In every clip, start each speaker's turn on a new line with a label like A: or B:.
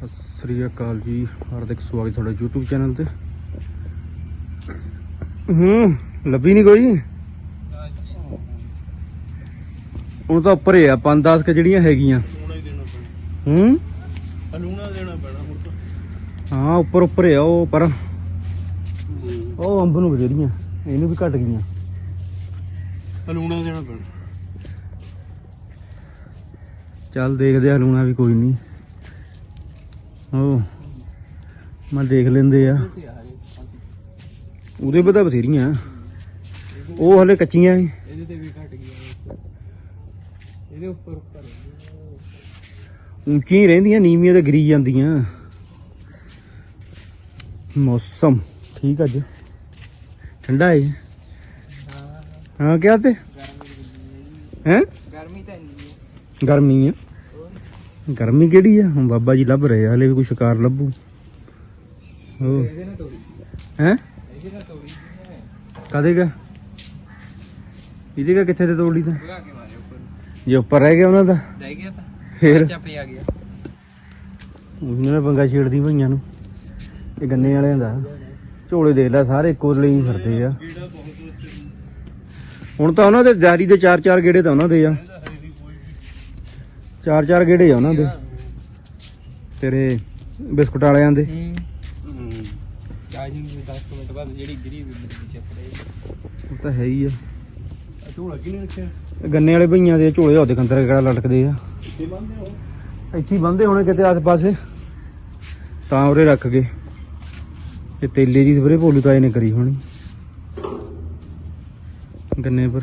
A: ਸਤਿ ਸ੍ਰੀ ਅਕਾਲ ਜੀ ਹਾਰਦਿਕ ਸਵਾਗਤ ਤੁਹਾਡਾ YouTube ਚੈਨਲ ਤੇ। ਹੂੰ ਲੱਭੀ ਨਹੀਂ ਕੋਈ? ਹੁਣ ਤਾਂ ਉੱਪਰ ਆ 5-10 ਕ ਜਿਹੜੀਆਂ ਹੈਗੀਆਂ।
B: ਹੀ ਦੇਣਾ ਪੈਣਾ। ਹੁਣ ਤਾਂ।
A: ਉੱਪਰ ਉੱਪਰ ਆ ਉਹ ਪਰ ਉਹ ਅੰਬ ਨੂੰ ਜਿਹੜੀਆਂ ਇਹਨੂੰ ਵੀ ਘਟ ਗਈਆਂ।
B: ਆ ਲੂਣਾ ਦੇਣਾ ਪੈਣਾ।
A: ਚੱਲ ਦੇਖਦੇ ਆ ਲੂਣਾ ਵੀ ਕੋਈ ਨਹੀਂ ਉਹ ਮੈਂ ਦੇਖ ਲੈਂਦੇ ਆ। ਉਹਦੇ ਪਤਾ ਬਥੇਰੀਆਂ। ਉਹ ਹਲੇ ਕੱਚੀਆਂ ਏ।
B: ਇਹਦੇ ਤੇ ਵੀ ਘਟ ਗਿਆ। ਇਹਦੇ ਉੱਪਰ ਉੱਪਰ।
A: ਉੱਚੀਆਂ ਹੀ ਰਹਿੰਦੀਆਂ ਨੀਵੀਆਂ ਤੇ ਗਿਰੀ ਜਾਂਦੀਆਂ। ਮੌਸਮ। ਠੀਕ ਅੱਜ। ਠੰਡਾ ਹੈ। ਹਾਂ ਕਿਹਾ ਤੇ? ਹੈ?
B: ਗਰਮੀ ਤਾਂ ਇੰਨੀ
A: ਗਰਮੀ ਆ ਗਰਮੀ ਕਿਹੜੀ ਆ? ਹੁਣ ਬਾਬਾ ਜੀ ਲੱਭ ਰਹੇ ਆ ਹਲੇ ਵੀ ਕੋਈ ਸ਼ਿਕਾਰ ਲੱਭੂ। ਹੋ? ਕਦੇ ਕਾ? ਇਹਦੇ ਕਾ ਕਿੱਥੇ ਤੇ ਤੋੜੀ ਤਾਂ? ਜੇ ਉੱਪਰ ਰਹਿ ਗਿਆ ਉਹਨਾਂ ਦਾ
B: ਰਹਿ ਗਿਆ ਤਾਂ।
A: ਫੇਰ?
B: ਚਾਪੇ ਆ ਗਿਆ।
A: ਉਹਨਾਂ ਨੇ ਪੰਗਾ ਛੇੜਦੀ ਭਈਆਂ ਨੂੰ। ਇਹ ਗੰਨੇ ਵਾਲਿਆਂ ਦਾ। ਝੋਲੇ ਦੇਖ ਲੈ ਸਾਰੇ ਇੱਕੋ ਲਈ ਫਿਰਦੇ ਆ। ਹੁਣ ਤਾਂ ਉਹਨਾਂ ਦੇ ਜਾਰੀ ਦੇ ਚਾਰ ਚਾਰ ਗੇੜੇ ਤਾਂ ਉਹਨਾਂ ਦੇ ਆ। ਚਾਰ ਚਾਰ ਗੇੜੇ ਆ ਉਹਨਾਂ ਦੇ। ਤੇਰੇ ਬਿਸਕੁਟ ਵਾਲਿਆਂ ਦੇ।
B: ਹੂੰ। ਚਾਰਜਿੰਗ ਦੇ 10 ਮਿੰਟ ਬਾਅਦ ਜਿਹੜੀ ਗਿਰੀ ਵੀ ਮੇਰੀ ਚੱਪ ਰਹੀ
A: ਉਹ ਤਾਂ ਹੈ ਹੀ ਆ।
B: ਝੋਲਾ ਕਿਨੇ ਰੱਖਿਆ?
A: ਇਹ ਗੰਨੇ ਵਾਲੇ ਭਈਆਂ ਦੇ ਝੋਲੇ ਉਹਦੇ ਕੰਦਰ ਕਿਹੜਾ ਲਟਕਦੇ ਆ।
B: ਤੇ ਬੰਦੇ ਹੋ
A: ਇੱਥੇ ਬੰਦੇ ਹੋਣੇ ਕਿਤੇ ਆਸ-ਪਾਸੇ। ਤਾਂ ਉਰੇ ਰੱਖ ਗਏ। ਇਹ ਤੇਲੇ ਦੀ ਸਪਰੇ ਭੋਲੂ ਤਾਏ ਨੇ ਕਰੀ ਹੋਣੀ। ਗੰਨੇ ਪਰ।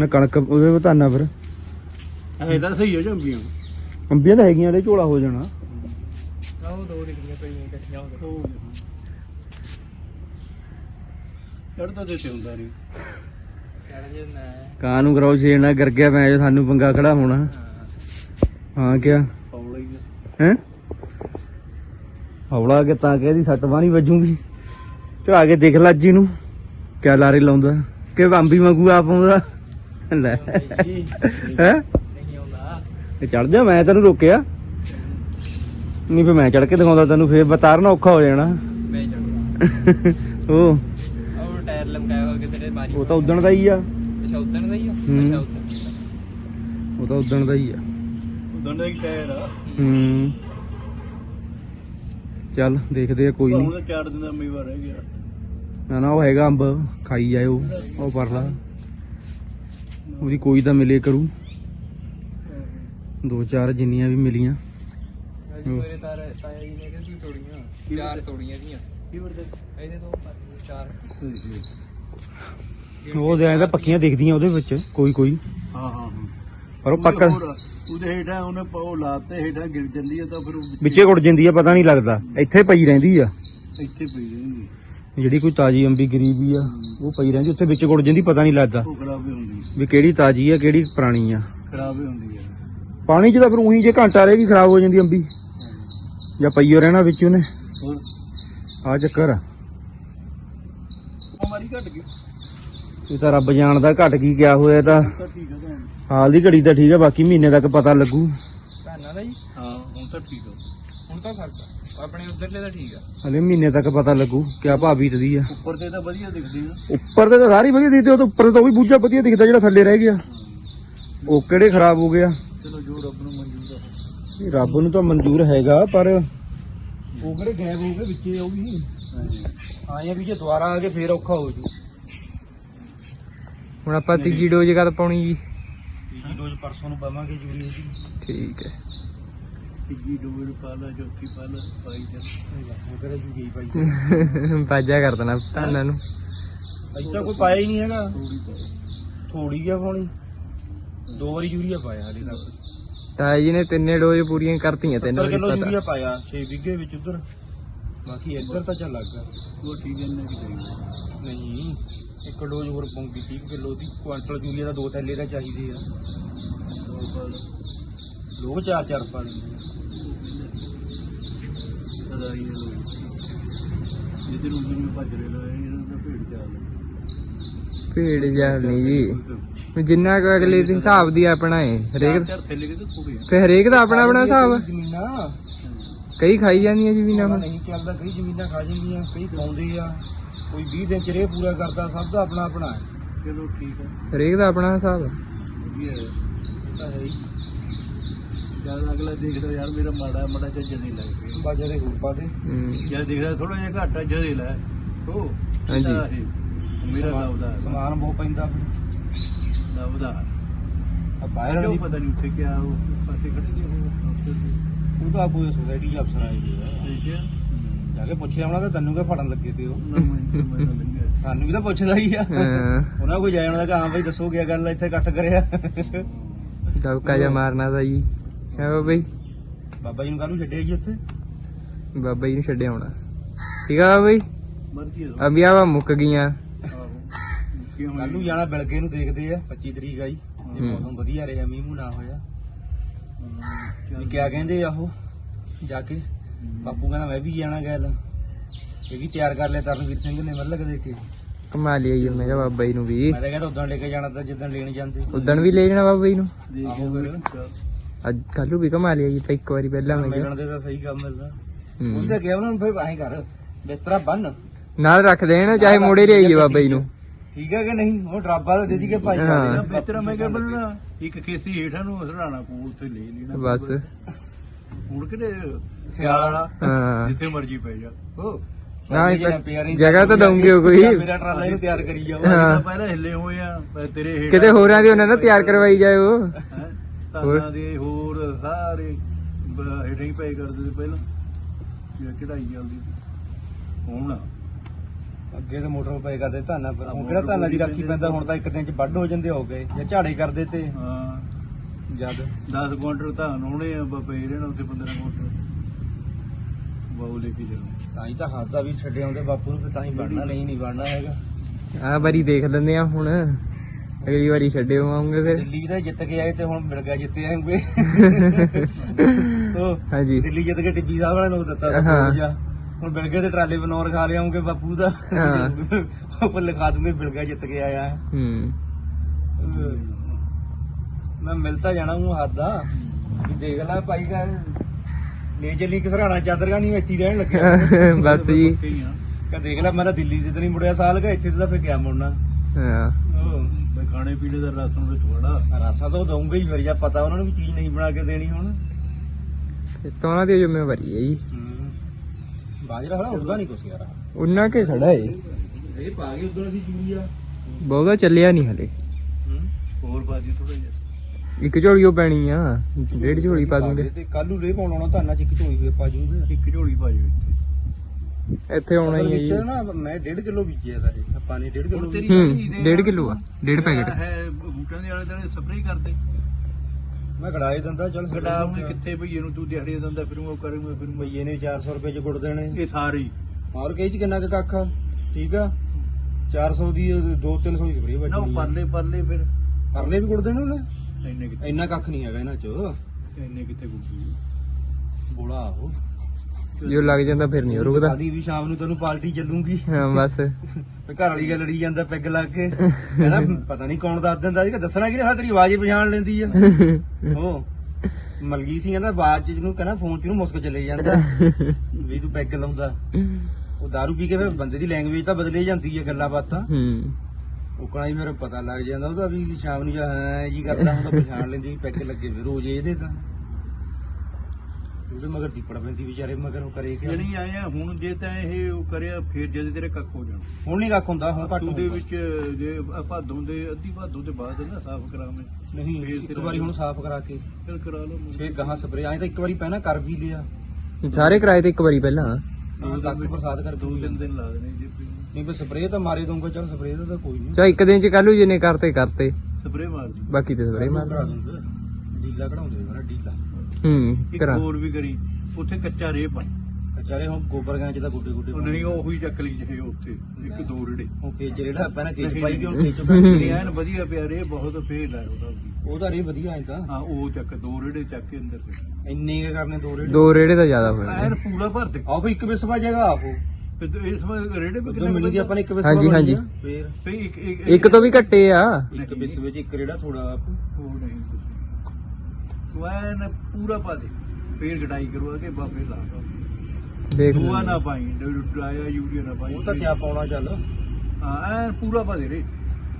A: ਨਾ ਕਣਕ ਉਹਦੇ ਬਤਾਨਾ ਪਰ।
B: ਇਹ ਤਾਂ ਸਹੀ ਹੋ ਜੰਬੀਆਂ
A: ਅੰਬੀਆਂ ਤਾਂ ਹੈਗੀਆਂ ਇਹਦੇ ਝੋਲਾ ਹੋ ਜਾਣਾ।
B: ਆਹ ਦੋ ਡਿਗਰੀਆਂ ਪਈਆਂ ਇਕੱਠੀਆਂ ਹੋ ਗਈਆਂ। ਚੜਦਾ ਤੇ ਹੁੰਦਾ ਨਹੀਂ।
A: ਕਾਂ ਨੂੰ ਕਰਾਓ ਛੇੜਨਾ ਕਰ ਗਿਆ ਮੈਂ ਸਾਨੂੰ ਪੰਗਾ ਖੜਾ ਹੋਣਾ। ਹਾਂ ਕਿਆ?
B: ਪੌੜਾ ਹੀ
A: ਹੈ? ਹੌਲਾ ਕੇ ਤਾਂ ਕਹਿੰਦੀ ਸੱਟ ਬਾਣੀ ਵੱਜੂਗੀ। ਚੜਾ ਕੇ ਦੇਖ ਲੈ ਜੀ ਨੂੰ ਕਿਆ ਲਾਰੇ ਲਾਉਂਦਾ। ਕਿ ਬੰਬੀ ਵਾਂਗੂ ਆਪ ਆਉਂਦਾ। ਲੈ। ਹੈ? ਤੇ ਚੜ ਜਾ ਮੈਂ ਤੈਨੂੰ ਰੋਕਿਆ। ਨਹੀਂ ਫੇ ਮੈਂ ਚੜ ਕੇ ਦਿਖਾਉਂਦਾ ਤੈਨੂੰ ਫੇਰ ਬਤਾਰਨਾ ਔਖਾ ਹੋ ਜਾਣਾ।
B: ਮੈਂ ਚੜੂਗਾ
A: ਉਹ
B: ਉਹ ਟਾਇਰ ਲਮਕਾਇਆ ਹੋਇਆ ਕਿਸੇ ਨੇ ਮਾਰੀ
A: ਉਹ ਤਾਂ ਉਦਣ ਦਾ ਹੀ ਆ।
B: ਅੱਛਾ ਉਦਣ ਦਾ ਹੀ ਆ?
A: ਹੂੰ।
B: ਅੱਛਾ ਉਦਣ
A: ਉਹ ਤਾਂ ਉਦਣ ਦਾ ਹੀ ਆ।
B: ਉਦਣ ਦਾ ਹੀ ਟਾਇਰ ਆ।
A: ਹੂੰ। ਚੱਲ ਦੇਖਦੇ ਆ ਕੋਈ ਨਹੀਂ
B: ਤਾਂ ਚਾਰ ਦਿਨ ਦਾ ਉਮੀਦਵਾਰ ਰਹਿ ਗਿਆ।
A: ਨਾ ਨਾ ਉਹ ਹੈਗਾ ਅੰਬ ਖਾਈ ਜਾਇਓ ਉਹ ਪਰਲਾ। ਉਹਦੀ ਕੋਈ ਤਾਂ ਮਿਲੇ ਕਰੂ। ਦੋ ਚਾਰ ਜਿੰਨੀਆਂ ਵੀ ਮਿਲੀਆਂ।
B: ਮੇਰੇ ਤਾਰ ਤਾਇਆ ਜੀ ਨੇ ਕਿਹਾ ਸੀ ਤੋੜੀਆਂ ਚਾਰ ਤੋੜੀਆਂ ਦੀਆਂ ਕੀ ਵਰਦੇ ਇਹਦੇ ਤੋਂ ਚਾਰ।
A: ਉਹ ਦੇ ਤਾਂ ਪੱਕੀਆਂ ਦਿਖਦੀਆਂ ਉਹਦੇ ਵਿੱਚ ਕੋਈ ਕੋਈ
B: ਹਾਂ ਹਾਂ।
A: ਪਰ ਉਹ ਪੱਕਾ
B: ਉਹਦੇ ਹੇਠਾਂ ਉਹਨੇ ਪਾਉ ਲਾਤੇ ਹੇਠਾਂ ਗਿਰ ਜਾਂਦੀ ਆ ਤਾਂ ਫਿਰ ਉਹ
A: ਵਿੱਚੇ ਗੁੜ ਜਾਂਦੀ ਆ ਪਤਾ ਨਹੀਂ ਲੱਗਦਾ। ਇੱਥੇ ਪਈ ਰਹਿੰਦੀ ਆ।
B: ਇੱਥੇ ਪਈ ਰਹਿੰਦੀ।
A: ਜਿਹੜੀ ਕੋਈ ਤਾਜੀ ਅੰਬੀ ਗਰੀਬੀ ਆ ਉਹ ਪਈ ਰਹਿੰਦੀ ਉੱਥੇ ਵਿੱਚ ਗੁੜ ਜਾਂਦੀ ਪਤਾ ਨਹੀਂ ਲੱਗਦਾ।
B: ਉਹ ਖਰਾਬ ਹੁੰਦੀ।
A: ਵੀ ਕਿਹੜੀ ਤਾਜੀ ਆ ਕਿਹੜੀ ਪੁਰਾਣੀ ਆ।
B: ਖਰਾਬ ਹੀ ਹੁੰਦੀ ਹੈ
A: ਪਾਣੀ 'ਚ ਤਾਂ ਫਿਰ ਉਹੀ ਜੇ ਘੰਟਾ ਰਹੇਗੀ ਖਰਾਬ ਹੋ ਜਾਂਦੀ ਅੰਬੀ। ਜਾਂ ਪਈਓ ਰਹਿਣਾ ਵਿੱਚ ਉਹਨੇ।
B: ਹੋਰ?
A: ਆ ਚੱਕਰ ਆ।
B: ਮਾਰੀ ਘਟ ਗਈ।
A: ਇਹ ਤਾਂ ਰੱਬ ਜਾਣਦਾ ਘਟ ਕੀ ਗਿਆ ਹੋਇਆ ਇਹ ਤਾਂ।
B: ਤਾਂ ਠੀਕ ਆ ਤਾਂ
A: ਹਾਲ ਦੀ ਘੜੀ ਤਾਂ ਠੀਕ ਆ ਬਾਕੀ ਮਹੀਨੇ ਤੱਕ ਪਤਾ ਲੱਗੂ।
B: ਧਾਨਾ ਦਾ ਜੀ। ਹਾਂ ਹੁਣ ਤਾਂ ਠੀਕ ਆ। ਹੁਣ ਤਾਂ ਫ਼ਰਕ ਆ। ਆਪਣੇ ਉਧਰਲੇ ਤਾਂ ਠੀਕ ਆ।
A: ਹਲੇ ਮਹੀਨੇ ਤੱਕ ਪਤਾ ਲੱਗੂ ਕਿਆ ਭਾਅ ਬੀਤਦੀ ਆ।
B: ਉੱਪਰ ਤੇ ਤਾਂ ਵਧੀਆ ਦਿਖਦੇ ਆ।
A: ਉੱਪਰ ਤੇ ਤਾਂ ਸਾਰੀ ਵਧੀਆ ਦਿਖਦੀ ਉਹ ਤੋਂ ਉੱਪਰ ਤੋਂ ਵੀ ਬੂਝਾ ਵਧੀਆ ਦਿਖਦਾ ਜਿਹੜਾ ਥੱਲੇ ਰਹਿ ਗਿਆ। ਉਹ ਕਿਹੜੇ ਖਰਾਬ ਹੋ ਗਿਆ।
B: ਚਲੋ ਜੋ ਰੱਬ ਨੂੰ ਮਨਜ਼ੂਰ ਆ।
A: ਇਹ ਰੱਬ ਨੂੰ ਤਾਂ ਮਨਜ਼ੂਰ ਹੈਗਾ ਪਰ ਉਹ ਕਿਹੜੇ ਗਾਇਬ ਹੋ ਗਏ ਵਿੱਚੇ ਉਹ ਵੀ। ਆਏ ਵੀ ਜੇ ਦੁਬਾਰਾ ਆ ਕੇ ਫੇਰ ਔਖਾ ਹੋ ਜੂ।
B: ਹੁਣ ਆਪਾਂ ਤੀਜੀ ਡੋਜ਼ ਕਦ ਪਾਉਣੀ ਜੀ?
A: ਤੀਜੀ ਡੋਜ਼ ਪਰਸੋਂ ਨੂੰ ਪਾਵਾਂਗੇ ਜੂਰੀ ਉਹਦੀ।
B: ਠੀਕ ਹੈ। ਤੀਜੀ ਡੋਜ਼ ਪਾ ਲਾ ਚੌਥੀ ਪਾ ਲਾ ਪਾਈ ਜਾ।
A: ਉਹ ਕਿਹੜਾ ਜੂ ਗਈ ਭਾਈ।
B: ਬਾਜਾ ਕਰ ਦੇਣਾ ਧਾਨਾਂ ਨੂੰ।
A: ਇੱਦਾਂ ਕੋਈ ਪਾਇਆ ਹੀ ਨਹੀਂ ਹੈਗਾ।
B: ਥੋੜੀ ਪਾਈ।
A: ਥੋੜੀ ਆ ਪਾਉਣੀ ਦੋ ਵਾਰੀ ਯੂਰੀਆ ਪਾਇਆ ਹਲੇ ਤੱਕ।
B: ਤਾਇਆ ਜੀ ਨੇ ਤਿੰਨੇ ਡੋਜ਼ ਪੂਰੀਆਂ ਕਰਤੀਆਂ
A: 70
B: ਤੈਨੂੰ ਵੀ
A: ਕਿਲੋ
B: ਪਤਾ।
A: ਯੂਰੀਆ ਪਾਇਆ 6 ਵਿਗੇ ਵਿੱਚ ਉਧਰ। ਬਾਕੀ ਇੱਧਰ ਤਾਂ ਚੱਲ ਲੱਗਾ
B: ਉਹ ਠੀਕ ਹੈ ਨਾ ਕਿ
A: ਨਹੀਂ ਇੱਕ ਡੋਜ਼ ਹੋਰ ਪਉਂਗੀ 30 ਕਿਲੋ ਦੀ। ਕੁਆਂਟਲ ਯੂਰੀਆ ਦਾ ਦੋ ਥੈਲੇ ਦਾ ਚਾਹੀਦੇ ਆ। ਲੋਕ ਚਾਰ ਚਾਰ ਪਾ ਦਿੰਦੇ ਆ।
B: ਜਿਹਦੇ ਨੂੰ ਜਿਹਨੂੰ ਭੱਜ ਰਹੇ ਲੋਕ ਇਹਨਾਂ ਦਾ ਭੇਡ ਚਾਲ
C: ਭੀੜ ਜਾਂ। ਜਿੰਨਾ ਕੁ ਅਗਲੇ ਦੇ ਹਿਸਾਬ ਦੀ ਆਪਣਾ ਹੈ ਹਰੇਕ
B: ਚਾਰ ਥੱਲੇ ਕਿਤੇ ਥੋੜੀ
C: ਤੇ ਹਰੇਕ ਦਾ ਆਪਣਾ ਆਪਣਾ ਹਿਸਾਬ ਆ।
A: ਜ਼ਮੀਨਾਂ।
C: ਕਈ ਖਾਈ ਜਾਂਦੀਆਂ ਜ਼ਮੀਨਾਂ ਹੁਣ।
B: ਨਹੀਂ ਚੱਲਦਾ ਕਈ ਜ਼ਮੀਨਾਂ ਖਾ ਜਾਂਦੀਆਂ ਕਈ ਪਾਉਂਦੇ ਆ। ਕੋਈ 20 ਦਿਨ ਚ ਰੇ ਪੂਰਾ ਕਰਦਾ ਸਭ ਦਾ ਆਪਣਾ ਆਪਣਾ ਹੈ। ਚਲੋ ਠੀਕ ਹੈ
C: ਹਰੇਕ ਦਾ ਆਪਣਾ ਹਿਸਾਬ ਆ।
B: ਵਧੀਆ ਹੈ। ਤਾਂ ਹੈ ਹੀ। ਜਦ ਅਗਲਾ ਦੇਖਦਾ ਯਾਰ ਮੇਰਾ ਮਾੜਾ ਮਾੜਾ ਚ ਜਦੇ ਲੱਗ ਪਿਆ ਬਾਜਾ ਦੇ ਹੋਰ ਪਾ ਦੇ।
C: ਹੂੰ।
B: ਜਦ ਦੇਖਦਾ ਥੋੜਾ ਜਿਹਾ ਘੱਟ ਆ ਜਦੇ ਲੈ। ਉਹ
C: ਹਾਂਜੀ।
B: ਇਹ? ਮੇਰਾ ਦਵਦਾ ਸਮਾਨ ਬਹੁਤ ਪੈਂਦਾ ਦਵਦਾ ਆ ਬਾਹਰ ਵਾਲੀ ਪਤਾ ਨਹੀਂ ਉੱਥੇ ਕਿਆ ਉਹ ਪਾਸੇ ਖੜੇ ਨੇ ਉਹ ਅਫਸਰ ਜੀ।
A: ਉਹ ਤਾਂ ਕੋਈ ਸੋਸਾਇਟੀ ਅਫਸਰ ਆਏ ਜੀ
B: ਠੀਕ ਹੈ।
A: ਜਾ ਕੇ ਪੁੱਛਿਆ ਉਹਨਾਂ ਤਾਂ ਤੈਨੂੰ ਕਿ ਫੜਨ ਲੱਗੇ ਤੇ ਉਹ?
B: ਨਾ ਤਾਂ
A: ਸਾਨੂੰ ਵੀ ਤਾਂ ਪੁੱਛਦਾ ਹੀ ਆ।
C: ਹਾਂ।
A: ਉਹਨਾਂ ਕੋਈ ਜਾਣ ਦਾ ਕਿ ਹਾਂ ਬਈ ਦੱਸੋ ਕੀ ਗੱਲ ਆ, ਇੱਥੇ ਇਕੱਠ ਕਰਿਆ।
C: ਦਬਕਾ ਜਾ ਮਾਰਨਾ ਦਾ ਜੀ। ਹੈ ਬਾਬਾ ਜੀ?
A: ਬਾਬਾ ਜੀ ਨੂੰ ਕਾਹਨੂੰ ਛੱਡਿਆ ਜੀ ਉੱਥੇ?
C: ਬਾਬਾ ਜੀ ਨੂੰ ਛੱਡਿਆ ਹੋਣਾ। ਠੀਕ ਆ ਬਾਬਾ ਜੀ?
B: ਮਰਜ਼ੀ ਹੈ
C: ਅਬਿਆਵਾ ਮੁੱਕ ਗਈਆਂ।
A: ਕੱਲ ਨੂੰ ਜਾਣਾ ਬਿਲਗੇ ਨੂੰ ਦੇਖਦੇ ਆ 25 ਤਰੀਕ ਆਈ। ਜੇ। ਮੌਸਮ ਵਧੀਆ ਰਿਹਾ ਮੀਂਹ ਮੂੰਹ ਨਾ ਹੋਇਆ। ਵੀ ਕਿਆ ਕਹਿੰਦੇ ਆ ਉਹ? ਜਾ ਕੇ। ਬਾਪੂ ਕਹਿੰਦਾ ਮੈਂ ਵੀ ਜਾਣਾ ਗੈਲ। ਇਹ ਵੀ ਤਿਆਰ ਕਰ ਲਿਆ ਤਰਨਵੀਰ ਸਿੰਘ ਨੇ ਮੱਲਕ ਦੇ ਕੇ।
C: ਕਮਾ ਲਿਆ ਜੀ ਮੈਂ ਕਿਹਾ ਬਾਬਾ ਜੀ ਨੂੰ ਵੀ।
A: ਮੈਂ ਤਾਂ ਕਹਿੰਦਾ ਉਦੋਂ ਲੈ ਕੇ ਜਾਣਾ ਤਾਂ ਜਿੱਦਣ ਲੈਣ ਜਾਂਦੇ।
C: ਉਦਣ ਵੀ ਲੈ ਜਾਣਾ ਬਾਬਾ ਜੀ ਨੂੰ?
A: ਆਹੋ ਫਿਰ।
C: ਅੱਜ ਕੱਲੂ ਵੀ ਕਮਾ ਲਿਆ ਜੀ ਤਾਂ ਇੱਕ ਵਾਰੀ ਪਹਿਲਾਂ ਮੈਂ ਕਿਹਾ।
A: ਮਿਲਣ ਦੇ ਤਾਂ ਸਹੀ ਕੰਮ ਮਿਲਦਾ
C: ਹੂੰ।
A: ਕਿਹਾ ਉਹਨਾਂ ਨੂੰ ਫਿਰ ਐਂ ਕਰ ਬਿਸਤਰਾ ਬੰਨ।
C: ਨਾਲ ਰੱਖ ਦੇਣ ਚਾਹੇ ਮੋੜੇ ਲੈ ਆਈਏ ਬਾਬਾ ਜੀ ਨੂੰ।
A: ਠੀਕ ਹੈ ਕਿ ਨਹੀਂ? ਉਹ ਡਰਾਬਾ ਤਾਂ ਦੇ ਦੀ ਕਿ ਭਾਈ
C: ਹਾਂ।
A: ਕਰ
B: ਬਿਹਤਰ ਮੈਂ ਕਿਹਾ ਬੰਨਣਾ ਇੱਕ ਖੇਸੀ ਹੇਠਾਂ ਨੂੰ ਹਸਰਾਣਾ ਕੋਲ ਤੇ ਲੈ ਲੈਣਾ
C: ਬਸ।
B: ਹੁਣ ਕਿਤੇ ਸਿਆਲ ਵਾਲਾ
C: ਹਾਂ।
B: ਜਿੱਥੇ ਮਰਜ਼ੀ ਪੈ ਜਾ। ਹੋ
C: ਨਾ ਇਹ ਤਾਂ ਜਗ੍ਹਾ ਤਾਂ ਦਊਂਗੇ ਕੋਈ।
A: ਮੇਰਾ ਟਰਾਲਾ ਇਹਨੂੰ ਤਿਆਰ ਕਰੀ ਜਾਓ।
C: ਹਾਂ।
B: ਪਹਿਲਾਂ ਹਿੱਲੇ ਹੋਏ ਆ ਤੇਰੇ ਹੇਠਾਂ।
C: ਕਿਤੇ ਹੋਰਾਂ ਦੀ ਉਹਨਾਂ ਨਾਲ ਤਿਆਰ ਕਰਵਾਈ ਜਾਏ ਉਹ।
B: ਹੈਂ, ਧਾਨਾਂ ਦੇ ਹੋਰ ਸਾਰੇ ਬ- ਹੇਠਾਂ ਹੀ ਪਏ ਕਰਦੇ ਸੀ ਪਹਿਲਾਂ। ਜੇ ਕਢਾਈ ਚੱਲਦੀ ਹੁਣ
A: ਅੱਗੇ ਤਾਂ ਮੋਟਰ ਪਏ ਕਰਦੇ ਧਾਨਾ ਪਰ ਹੁਣ ਕਿਹੜਾ ਧਾਨਾ ਦੀ ਰਾਖੀ ਪੈਂਦਾ? ਹੁਣ ਤਾਂ ਇੱਕ ਦਿਨ ਚ ਵੱਢ ਹੋ ਜਾਂਦੇ ਹੋ ਗਏ ਜਾਂ ਝਾੜੇ ਕਰਦੇ ਤੇ।
B: ਹਾਂ।
A: ਜਦ
B: 10 ਕੁਆਂਟਲ ਧਾਨ ਹੋਣੇ ਆ ਬ- ਪਏ ਰਹਿਣ ਉੱਥੇ 15 ਕੁਆਂਟਲ ਬਾਉ ਲੈ ਕੇ
A: ਤਾਂ ਹੀ ਤਾਂ ਹੱਸਦਾ ਵੀ ਛੱਡੇ ਆਉਂਦੇ ਬਾਪੂ ਨੂੰ ਫਿਰ ਤਾਂ ਹੀ ਬਣਨਾ ਨਹੀਂ ਨਹੀਂ ਬਣਨਾ ਹੈਗਾ।
C: ਆ ਵਾਰੀ ਦੇਖ ਲੈਂਦੇ ਆ ਹੁਣ। ਅਗਲੀ ਵਾਰੀ ਛੱਡੇ ਆਉਂਗੇ ਫਿਰ।
A: ਦਿੱਲੀ ਤਾਂ ਜਿੱਤ ਕੇ ਆਏ ਤੇ ਹੁਣ ਮਿਲ ਗਿਆ ਜਿੱਤੇ ਆਂਗੇ। ਉਹ
C: ਹਾਂਜੀ।
A: ਦਿੱਲੀ ਜਿੱਤ ਕੇ ਟਿੱਬੀ ਸਾਹਿਬ ਵਾਲੇ ਨੂੰ ਦਿੱਤਾ
C: ਹਾਂ।
A: ਹੁਣ ਬਿਲ ਗਏ ਤੇ ਟਰਾਲੇ ਬਨੌਰ ਖਾ ਲਿਆਉਂਗੇ ਬਾਪੂ ਦਾ।
C: ਹਾਂ।
A: ਉੱਪਰ ਲਿਖਾ ਦੂੰਗੇ ਬਿਲ ਗਿਆ ਜਿੱਤ ਕੇ ਆਇਆ ਹੈ।
C: ਹੂੰ।
A: ਮੈਂ ਮਿਲਤਾ ਜਾਣਾ ਹੂੰ ਹੱਦ ਦਾ ਵੀ ਦੇਖ ਲੈ ਭਾਈ ਦਾ ਲੈ ਚੱਲੀ ਕਿਸਰਾਣਾ ਚਾਦਰਗਾ ਨਹੀਂ ਇੱਥੇ ਹੀ ਰਹਿਣ ਲੱਗਿਆ।
C: ਬਸ ਜੀ।
A: ਕਹ ਦੇਖ ਲੈ ਮੈਂ ਤਾਂ ਦਿੱਲੀ ਤਾਂ ਨਹੀਂ ਮੁੜਿਆ ਸਾਲ ਕਾ ਇੱਥੇ ਸੇ ਤਾਂ ਫੇਰ ਕਿਆ ਮੁੜਨਾ।
C: ਹਾਂ।
B: ਬਈ ਖਾਣੇ ਪੀਣੇ ਦਾ ਰਾਸ਼ਨ ਵਿੱਚ ਥੋੜਾ
A: ਰਾਸਾ ਤਾਂ ਉਹ ਦਊਂਗਾ ਹੀ ਫਿਰ ਜਾਂ ਪਤਾ ਉਹਨਾਂ ਨੂੰ ਵੀ ਚੀਜ਼ ਨਹੀਂ ਬਣਾ ਕੇ ਦੇਣੀ ਹੁਣ।
C: ਇਹ ਤਾਂ ਉਹਨਾਂ ਦੀ ਜ਼ਿੰਮੇਵਾਰੀ ਹੈ ਜੀ।
A: ਬਾਜਰਾ ਹਲਾ ਉੱਡਦਾ ਨਹੀਂ ਕੁਛ ਯਾਰ।
C: ਉਹਨਾਂ ਕੇ ਖੜਾ ਏ।
A: ਇਹ ਪਾ ਗਏ ਉਦੋਂ ਅਸੀਂ ਜੂਰੀਆ
C: ਬਹੁਤਾ ਚੱਲਿਆ ਨਹੀਂ ਹਲੇ।
B: ਹੋਰ ਬਾਜੀ ਥੋੜਾ ਜਿਹਾ।
C: ਇੱਕ ਝੋਲੀ ਉਹ ਪੈਣੀ ਆ ਡੇਢ ਝੋਲੀ ਪਾ ਦੂੰਗੇ।
A: ਤੇ ਕੱਲ ਨੂੰ ਰੇ ਪਾਉਣਾ ਧਾਨਾ ਚ ਇੱਕ ਝੋਲੀ ਫੇਰ ਪਾ ਜੂਗੇ।
B: ਇੱਕ ਝੋਲੀ ਪਾ ਜਾਓ ਇੱਥੇ।
C: ਇੱਥੇ ਆਉਣਾ ਹੀ ਹੈ ਜੀ।
A: ਨਾ ਮੈਂ 1.5 ਕਿਲੋ ਬੀਜਿਆ ਦਾ ਇਹ ਆਪਾਂ ਨੇ 1.5 ਕਿਲੋ
B: ਤੇਰੀ
C: ਹੂੰ ਡੇਢ ਕਿਲੋ ਆ ਡੇਢ ਪੈਕੇਟ।
B: ਹੈ ਬੂਟਾਂ ਦੇ ਆਲੇ ਦੁਆਲੇ ਸਪਰੇਅ ਕਰਦੇ
A: ਮੈਂ ਗੜਾਏ ਦਿੰਦਾ ਚੱਲ
B: ਗਡਾ ਉਹਨੇ ਕਿੱਥੇ ਭਈਏ ਨੂੰ ਤੂੰ ਦਿਹਾੜੀ ਦਿੰਦਾ ਫਿਰ ਉਹ ਕਰੂੰਗਾ ਫਿਰ ਮੈਂ
A: ਭਈਏ ਨੇ 400 ਰੁਪਏ ਚ ਗੁੜ ਦੇਣੇ।
B: ਇਹ ਸਾਰੇ।
A: ਹੋਰ ਕਹੀ ਚ ਕਿੰਨਾ ਕੁ ਕੱਖ ਆ? ਠੀਕ ਆ? 400 ਦੀ 2-300 ਦੀ ਸਪਰੇ
B: ਨਾ ਉਹ ਪਰਲੇ ਪਰਲੇ ਫਿਰ।
A: ਪਰਲੇ ਵੀ ਗੁੜ ਦੇਣੇ ਉਹਨੇ?
B: ਇੰਨੇ ਕਿਤੇ
A: ਇੰਨਾ ਕੱਖ ਨਹੀਂ ਹੈਗਾ ਇਹਨਾਂ ਚ।
B: ਇੰਨੇ ਕਿਤੇ ਗੁੱਡੀ
A: ਬੋਲਾ ਆਹੋ
C: ਜੋ ਲੱਗ ਜਾਂਦਾ ਫਿਰ ਨਹੀਂ ਰੁਕਦਾ।
A: ਆਦੀ ਵੀ ਸ਼ਾਮ ਨੂੰ ਤੈਨੂੰ ਪਾਰਟੀ ਚੱਲੂਗੀ।
C: ਹਾਂ ਬਸ।
A: ਤੇ ਘਰ ਵਾਲੀ ਗੱਲ ਲੜੀ ਜਾਂਦਾ ਪੈਗ ਲਾ ਕੇ। ਕਹਿੰਦਾ ਪਤਾ ਨਹੀਂ ਕੌਣ ਦੱਸ ਦਿੰਦਾ ਸੀ ਕਿ ਦੱਸਣਾ ਕਿ ਤੇਰੀ ਆਵਾਜ਼ ਹੀ ਪਛਾਣ ਲੈਂਦੀ ਆ। ਉਹ ਮਲਗੀ ਸੀ ਕਹਿੰਦਾ ਆਵਾਜ਼ ਚ ਜਿਹਨੂੰ ਕਹਿੰਦਾ ਫੋਨ ਚ ਨੂੰ ਮੁਸਕ ਚਲੇ ਜਾਂਦਾ। ਵੀ ਤੂੰ ਪੈਗ ਲਾਉਂਦਾ। ਉਹ दारू ਪੀ ਕੇ ਫਿਰ ਬੰਦੇ ਦੀ ਲੈਂਗੁਏਜ ਤਾਂ ਬਦਲੇ ਜਾਂਦੀ ਹੈ ਗੱਲਾਂ ਬਾਤਾਂ।
C: ਹੂੰ।
A: ਉਕਣਾ ਹੀ ਮੇਰੇ ਪਤਾ ਲੱਗ ਜਾਂਦਾ ਉਹਦਾ ਵੀ ਸ਼ਾਮ ਨੂੰ ਜਾਂ ਹਾਂ ਜੀ ਕਰਦਾ ਹੁੰਦਾ ਪਛਾਣ ਲੈਂਦੀ ਪੈਗ ਲੱਗੇ ਫਿਰ ਰੋਜ਼ ਇਹਦੇ ਤਾਂ। ਉਹਦੇ ਮਗਰ ਦੀਪੜ ਪੈਂਦੀ ਵਿਚਾਰੇ ਮਗਰ ਉਹ ਕਰੇ ਕਿ
B: ਜਣੀ ਆਏ ਆ ਹੁਣ ਜੇ ਤਾਂ ਇਹ ਉਹ ਕਰਿਆ ਫਿਰ ਜਦ ਤੇਰੇ ਕੱਖ ਹੋ ਜਾਣਾ।
A: ਹੁਣ ਨਹੀਂ ਕੱਖ ਹੁੰਦਾ ਹੁਣ ਘੱਟ
B: ਸੂ ਦੇ
A: ਹੁੰਦਾ।
B: ਵਿੱਚ ਜੇ ਭਾਦੋਂ ਦੇ ਅੱਧੀ ਭਾਦੋਂ ਦੇ ਬਾਅਦ ਨਾ ਸਾਫ਼ ਕਰਾਵੇਂ
A: ਨਹੀਂ ਇੱਕ ਵਾਰੀ ਹੁਣ ਸਾਫ਼ ਕਰਾ ਕੇ।
B: ਫਿਰ ਕਰਾ ਲਓ
A: ਫੇਰ ਗਾਹਾਂ ਸਪਰੇ ਆਏ ਤਾਂ ਇੱਕ ਵਾਰੀ ਪਹਿਲਾਂ ਕਰ ਵੀ ਲਿਆ।
C: ਸਾਰੇ ਕਿਰਾਏ ਤੇ ਇੱਕ ਵਾਰੀ ਪਹਿਲਾਂ?
A: ਕੱਖ ਪ੍ਰਸਾਦ ਕਰ
B: ਦੋ
A: ਦੂੰ
B: ਤਿੰਨ ਦਿਨ ਲਾ ਦੇਣੇ ਜੇ
A: ਨਹੀਂ। ਫਿਰ ਸਪਰੇ ਤਾਂ ਮਾਰੇ ਦਊਂਗਾ ਚਲ ਸਪਰੇ ਦਾ ਤਾਂ ਕੋਈ ਨਹੀਂ।
C: ਚਾ ਇੱਕ ਦਿਨ ਚ ਕੱਲੂ ਜਿੰਨੇ ਕਰਤੇ ਕਰਤੇ।
B: ਸਪਰੇ ਮਾਰ ਦੀ
C: ਬਾਕੀ ਤੇ ਸਪਰੇ ਮਾਰ
A: ਕਰਾ ਦੂੰਗਾ ਡੀਲਾ ਕਢਾਉਂਦੇ
C: ਹੂੰ
B: ਇੱਕ
C: ਕਰਾਂ।
B: ਹੋਰ ਵੀ ਕਰੀ ਉੱਥੇ ਕੱਚਾ ਰੇਹ ਪਾ
A: ਕਚਾਰੇ ਹੁਣ ਗੋਬਰ ਗਾਂ ਚ ਤਾਂ ਗੁੱਡੇ ਗੁੱਡੇ
B: ਉਹ ਨਹੀਂ ਉਹ ਹੀ ਚੱਕ ਲਈ ਜੇ ਉੱਥੇ ਇੱਕ ਦੋ ਰੇੜੇ।
A: ਉਹ ਖੇਚ ਜਿਹੜਾ ਪਹਿਲਾਂ ਖੇਚ ਪਾਈ ਵੀ ਹੁਣ ਖੇਚ
B: ਇਹ ਐਨ ਵਧੀਆ ਪਿਆ ਰੇਹ ਬਹੁਤ ਫੇਰ ਲਾਇਆ ਉਹਦਾ ਵੀ।
A: ਉਹਦਾ ਰੇ ਵਧੀਆ ਐ ਤਾਂ।
B: ਹਾਂ ਉਹ ਚੱਕ ਦੋ ਰੇੜੇ ਚੱਕ ਕੇ ਅੰਦਰ।
A: ਇੰਨੇ ਕੁ ਕਰਨੇ ਦੋ ਰੇੜੇ।
C: ਦੋ ਰੇੜੇ ਤਾਂ ਜ਼ਿਆਦਾ
B: ਐਨ ਪੂਰਾ ਭਰ ਦੇ।
A: ਫੇ ਇੱਕ ਵਿਸਵਾ ਜਗ੍ਹਾ ਆਪੋ
B: ਫਿਰ ਇਸ ਵਾਰ ਰੇੜੇ ਵੀ
A: ਜਦੋਂ ਮਿਲਦੀ ਆਪਾਂ ਨੇ ਇੱਕ ਵਿਸਵਾ
C: ਹਾਂਜੀ, ਹਾਂਜੀ।
A: ਫੇਰ।
B: ਫੇ ਇੱਕ ਇੱਕ
C: ਇੱਕ ਤੋਂ ਵੀ ਘੱਟੇ ਆ।
A: ਇੱਕ ਵਿਸਵੇ ਚ ਇੱਕ ਰੇੜਾ ਥੋੜਾ ਆਪੋ।
B: ਉਹ ਨਹੀਂ। ਤੂੰ ਐਨ ਪੂਰਾ ਪਾ ਦੇ ਫੇਰ ਗਡਾਈ ਕਰਵਾ ਕੇ ਬਾਪੇ ਲਾ।
C: ਦੇਖ
B: ਦੂਆ ਨਾ ਪਾਈ ਡਰਾਇਆ ਯੂਰੀਆ ਨਾ ਪਾਈ।
D: ਉਹ ਤਾਂ ਕਿਆ ਪਾਉਣਾ ਚੱਲ।
B: ਹਾਂ ਐ ਪੂਰਾ ਪਾ ਦੇ ਰੇ।